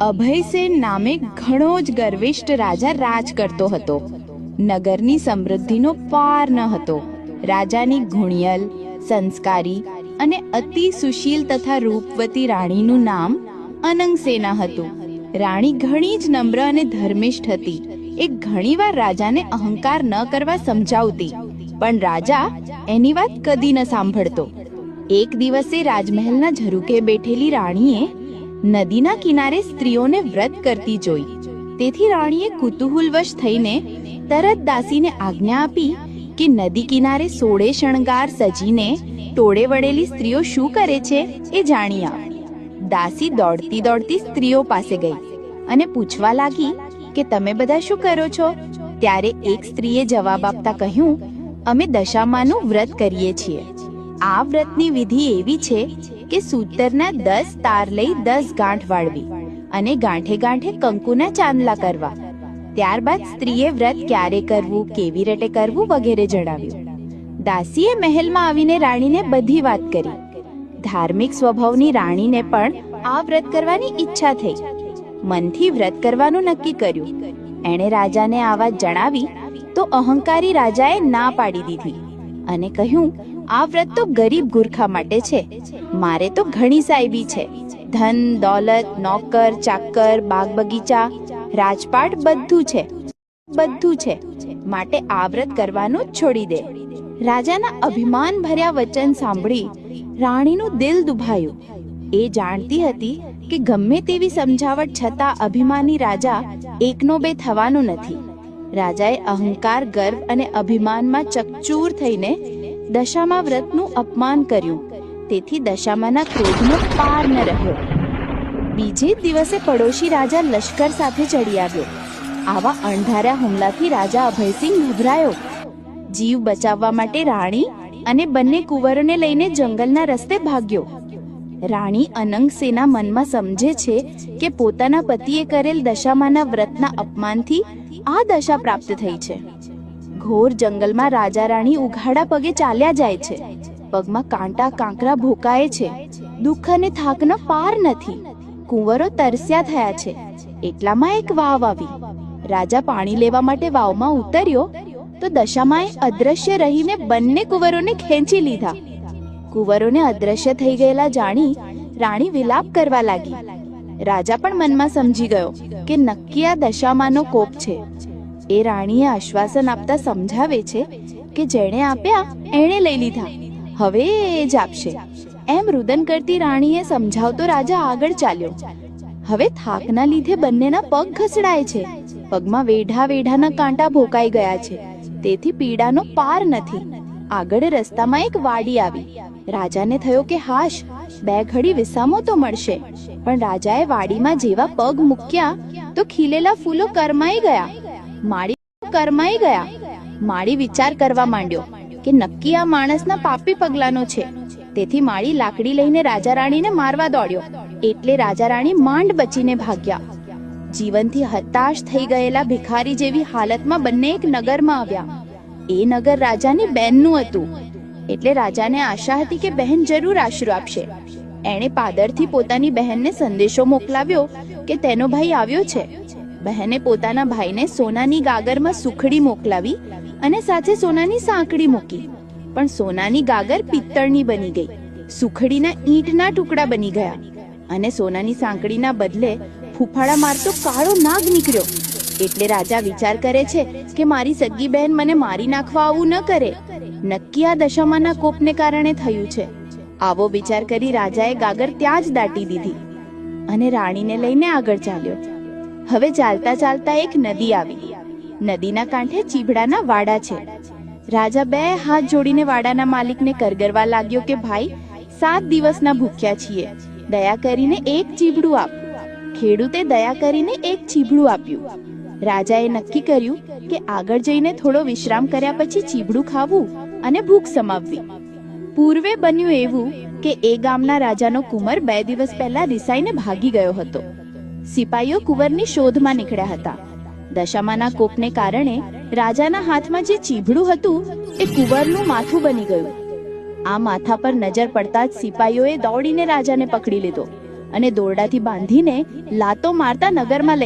અભયસેન નામે ઘણો જ ગર્વિષ્ઠ રાજા રાજ કરતો હતો. નગરની સમૃદ્ધિનો પાર ન હતો. રાજાની ગુણિયલ, સંસ્કારી અને અતિ સુશીલ તથા રૂપવતી રાણીનું નામ અનંગસેના હતું. રાણી ઘણી જ નમ્ર અને ધર્મિષ્ઠ હતી. એ ઘણીવાર રાજાને અહંકાર ન કરવા સમજાવતી. પણ રાજા એની વાત કદી ન સાંભળતો. એક દિવસે રાજમહેલના ઝરૂકે બેઠેલી રાણીએ નદીના કિનારે સ્ત્રીઓને વ્રત કરતી જોઈ. તેથી રાણીએ કુતૂહલવશ થઈને તરત દાસીને આજ્ઞા આપી કે નદી કિનારે સોળે શણગાર સજીને ટોળે વળેલી સ્ત્રીઓ શું કરે છે એ જાણી આવ. દાસી દોડતી દોડતી સ્ત્રીઓ પાસે ગઈ અને પૂછવા લાગી કે તમે બધા શું કરો છો? ત્યારે એક સ્ત્રીએ જવાબ આપતા કહ્યું, અમે દશામાનું વ્રત કરીએ છીએ. આ વ્રતની વિધિ એવી છે કે સૂતરના દસ તાર લઈ દસ ગાંઠ વાળવી અને ગાંઠે ગાંઠે કંકુના ચાંદલા કરવા. ત્યારબાદ સ્ત્રીએ વ્રત ક્યારે કરવું, કેવી રીતે કરવું વગેરે જણાવ્યું. દાસીએ મહેલમાં આવીને રાણીને બધી વાત કરી. ધાર્મિક સ્વભાવની રાણીને પણ આ વ્રત કરવાની ઈચ્છા થઈ. મનથી વ્રત કરવાનું નક્કી કર્યું. એણે રાજાને આ વાત જણાવી તો અહંકારી રાજાએ ના પાડી દીધી અને કહ્યું આ વ્રત તો ગરીબ ગુરખા માટે છે. મારે તો ઘણી સાહેબી છે. ધન, દોલત, નોકર, ચાકર બાગ બગીચા રાજપાટ બધું છે. બધું છે. માટે આ વ્રત કરવાનું છોડી દે. રાજાના અભિમાન ભર્યા વચન સાંભળી રાણીનું દિલ દુભાયું. એ જાણતી હતી કે ગમે તેવી સમજાવટ છતાં અભિમાની રાજા એકનો બે થવાનું નથી. રાજાએ અહંકાર, ગર્વ અને અભિમાનમાં ચકચૂર થઈને દશામા વ્રતનું અપમાન કર્યું. તેથી દશામાના ક્રોધનો પાર ન રહ્યો. બીજે દિવસે પડોશી રાજા લશ્કર સાથે ચડી આવ્યો. આવા અણધાર્યા હુમલાથી રાજા અભયસિંહ ગભરાયો. જીવ બચાવવા માટે રાણી અને બંને કુંવરોને લઈને જંગલના રસ્તે ભાગ્યો. રાણી અનંગ સેના મનમાં સમજે છે કે પોતાના પતિએ કરેલ દશામાના વ્રતના અપમાનથી આ દશા પ્રાપ્ત થઈ છે. ઘોર જંગલમાં રાજા રાણી ઉઘાડા પગે ચાલ્યા જાય છે. પગમાં કાંટા કાંકરા ભોકાય છે. દુઃખ અને થાકનો પાર નથી. કુંવરો તરસ્યા થયા છે. એટલામાં એક વાવ આવી. રાજા પાણી લેવા માટે વાવમાં ઉતર્યો તો દશામાએ અદ્રશ્ય રહીને બંને કુંવરોને ખેંચી લીધા. કુંવરોને અદ્રશ્ય થઈ ગયેલા જાણી રાણી વિલાપ કરવા લાગી. રાજા પણ મનમાં સમજી ગયો કે નક્કી આ દશામાનો કોપ છે. એ રાણીએ આશ્વાસન આપતા સમજાવે છે કે જેણે આપ્યા, એણે લઈ લીધા. હવે એ જ આપશે એમ રુદન કરતી રાણીએ સમજાવતો રાજા આગળ ચાલ્યો. હવે થાકના લીધે બંનેના પગ ખસડાય છે. પગમાં વેઢા વેઢાના કાંટા ભોકાઈ ગયા છે. તેથી પીડાનો પાર નથી. આગળ રસ્તામાં એક વાડી આવી. રાજાને થયો કે હાશ, બે ઘડી વિસામો તો મળશે. પણ રાજાએ વાડીમાં જેવા પગ મૂક્યા તો ખીલેલા ફૂલો કરમાઈ ગયા. માળી કરમાઈ ગયા. માળી વિચાર કરવા માંડ્યો કે નક્કી આ માણસના પાપી પગલાનો છે. તેથી માળી લાકડી લઈને રાજા રાણીને મારવા દોડ્યો. એટલે રાજા રાણી માંડ બચીને ભાગ્યા. જીવનથી હતાશ થઈ ગયેલા ભિખારી જેવી હાલતમાં બંને એક નગરમાં આવ્યા. એ નગર રાજાની બહેનનું હતું. એટલે રાજાને આશા હતી કે બહેન જરૂર આશરો આપશે. એણે પાદરથી પોતાની બહેનને સંદેશો મોકલાવ્યો કે તેનો ભાઈ આવ્યો છે. બહેને પોતાના ભાઈને સોનાની ગાગરમાં સુખડી મોકલાવી અને સાથે સોનાની સાંકડી મૂકી. પણ સોનાની ગાગર પિત્તળની બની ગઈ. સુખડીના ઈંટના ટુકડા બની ગયા અને સોનાની સાંકડીના બદલે ફૂફાડા મારતો કાળો નાગ નીકળ્યો. એટલે રાજા વિચાર કરે છે કે મારી સગી બહેન મને મારી નાખવા આવું ન કરે. નક્કી આ દશામાના કોપને કારણે થયું છે. આવો વિચાર કરી રાજાએ ગાગર ત્યાં જ દાટી દીધી અને રાણીને લઈને આગળ ચાલ્યો. હવે ચાલતા ચાલતા એક નદી આવી. નદીના કાંઠે ચીભડાના વાડા છે. રાજા બે હાથ જોડીને વાડાના માલિકને કરગરવા લાગ્યો કે, ભાઈ, સાત દિવસના ભૂખ્યા છીએ. દયા કરીને એક ચીભડું આપ. ખેડૂતે દયા કરીને એક ચીભડું આપ્યું. રાજાએ નક્કી કર્યું કે આગળ જઈને થોડો વિશ્રામ કર્યા પછી ચીભડું ખાવું અને ભૂખ સમાવવી. પૂર્વે બન્યું એવું કે, એ ગામના રાજાનો કુંવર બે દિવસ પહેલા રિસાઈને ભાગી ગયો હતો. સિપાહીઓ કુંવરની શોધમાં નીકળ્યા હતા. દશામાના કોપને કારણે રાજાના હાથમાં જે ચીભડું હતું, એ કુંવરનું માથું બની ગયું. આ માથા પર નજર પડતા જ સિપાહીઓએ દોડીને રાજાને પકડી લીધો અને દોરડાથી બાંધીને લાતો મારતા નગરમાં લઈ